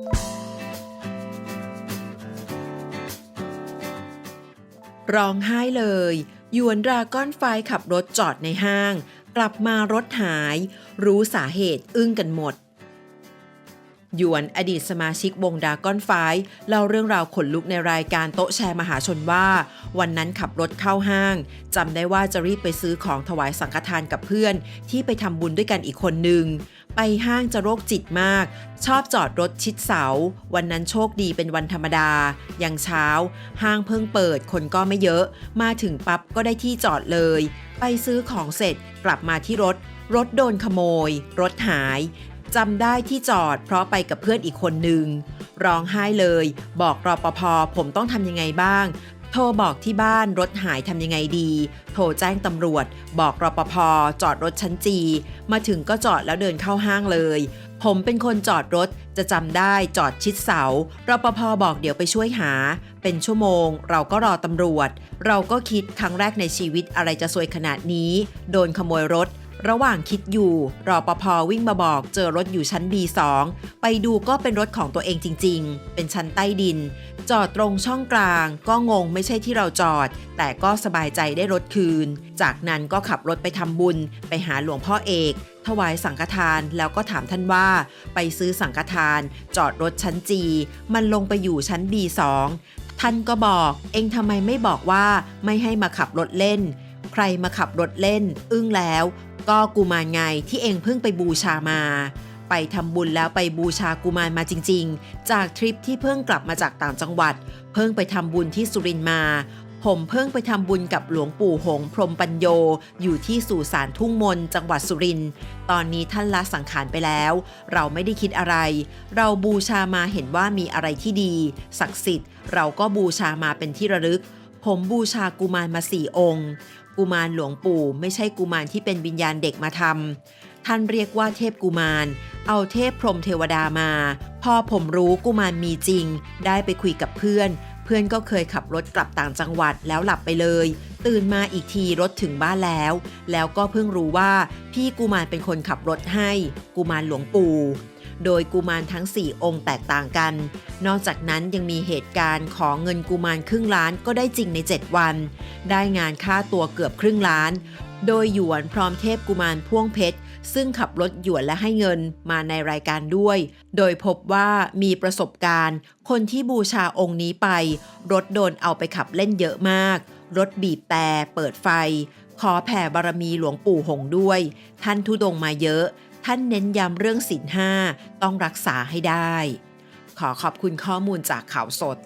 ร้องไห้เลยยวนดราก้อนไฟขับรถจอดในห้าง กลับมารถหาย รู้สาเหตุอึ้งกันหมดยวนอดีตสมาชิกวงดาก้อนไฟเล่าเรื่องราวขนลุกในรายการโต๊ะแชร์มหาชนว่า วันนั้นขับรถเข้าห้างจำได้ว่าจะรีบไปซื้อของถวายสังฆทานกับเพื่อน ที่ไปทำบุญด้วยกันอีกคนหนึ่ง ไปห้างจะโรคจิตมาก ชอบจอดรถชิดเสา วันนั้นโชคดีเป็นวันธรรมดา ยังเช้า ห้างเพิ่งเปิดคนก็ไม่เยอะ มาถึงปั๊บก็ได้ที่จอดเลย ไปซื้อของเสร็จกลับมาที่รถ รถโดนขโมย รถหายจำได้ที่จอดเพราะไปกับเพื่อนอีกคนหนึ่งร้องไห้เลย บอกรอปภผมต้องทำยังไงบ้าง โทรบอกที่บ้านรถหายทำยังไงดี โทรแจ้งตำรวจ บอกรปภจอดรถชั้นจี มาถึงก็จอดแล้วเดินเข้าห้างเลย ผมเป็นคนจอดรถจะจำได้จอดชิดเสารปภบอกเดี๋ยวไปช่วยหา เป็นชั่วโมง เราก็รอตำรวจ เราก็คิดครั้งแรกในชีวิตอะไรจะซวยขนาดนี้ โดนขโมยรถ ระหว่างคิดอยู่ รอปภวิ่งมาบอกเจอรถอยู่ชั้น B2 ไปดูก็เป็นรถของตัวเองจริง ๆ เป็นชั้นใต้ดิน จอดตรงช่องกลาง ก็งงไม่ใช่ที่เราจอด แต่ก็สบายใจได้รถคืน จากนั้นก็ขับรถไปทำบุญ ไปหาหลวงพ่อเอก ถวายสังฆทานแล้วก็ถามท่านว่า ไปซื้อสังฆทาน จอดรถชั้นจีมันลงไปอยู่ชั้น B2 ท่านก็บอก เองทำไมไม่บอกว่าไม่ให้มาขับรถเล่น ใครมาขับรถเล่น อึ้งแล้ว ก็กุมารไงที่เองเพิ่งไปบูชามา ไปทำบุญแล้วไปบูชากุมารมาจริง ๆ จากทริปที่เพิ่งกลับมาจากต่างจังหวัด เพิ่งไปทำบุญที่สุรินมา ผมเพิ่งไปทำบุญกับหลวงปู่หงพรมปัญโย อยู่ที่สุสานทุ่งมนจังหวัดสุรินตอนนี้ท่านละสังขารไปแล้ว เราไม่ได้คิดอะไร เราบูชามาเห็นว่ามีอะไรที่ดี ศักดิ์สิทธิ์ เราก็บูชามาเป็นที่ระลึกผมบูชากุมารมาสี่องค์ กุมารหลวงปู่ ไม่ใช่กุมารที่เป็นวิญญาณเด็กมาทำท่านเรียกว่าเทพกุมาร เอาเทพพรมเทวดามา พอผมรู้กุมารมีจริง ได้ไปคุยกับเพื่อน เพื่อนก็เคยขับรถกลับต่างจังหวัดแล้วหลับไปเลย ตื่นมาอีกทีรถถึงบ้านแล้ว แล้วก็เพิ่งรู้ว่าพี่กุมารเป็นคนขับรถให้ กุมารหลวงปู่ โดยกุมารทั้ง 4 องค์แตกต่างกัน นอกจากนั้นยังมีเหตุการณ์ของเงินกุมารครึ่งล้านก็ได้จริงใน 7 วัน ได้งานค่าตัวเกือบครึ่งล้าน โดยหยวนพร้อมเทพกุมารพ่วงเพชรซึ่งขับรถหยวนและให้เงินมาในรายการด้วย โดยพบว่ามีประสบการณ์ คนที่บูชาองค์นี้ไป รถโดนเอาไปขับเล่นเยอะมาก รถบีบแต่เปิดไฟ ขอแผ่บารมีหลวงปู่หงด้วย ท่านทุดงมาเยอะ ท่านเน้นย้ำเรื่องศีลห้าต้องรักษาให้ได้ ขอขอบคุณข้อมูลจากข่าวสด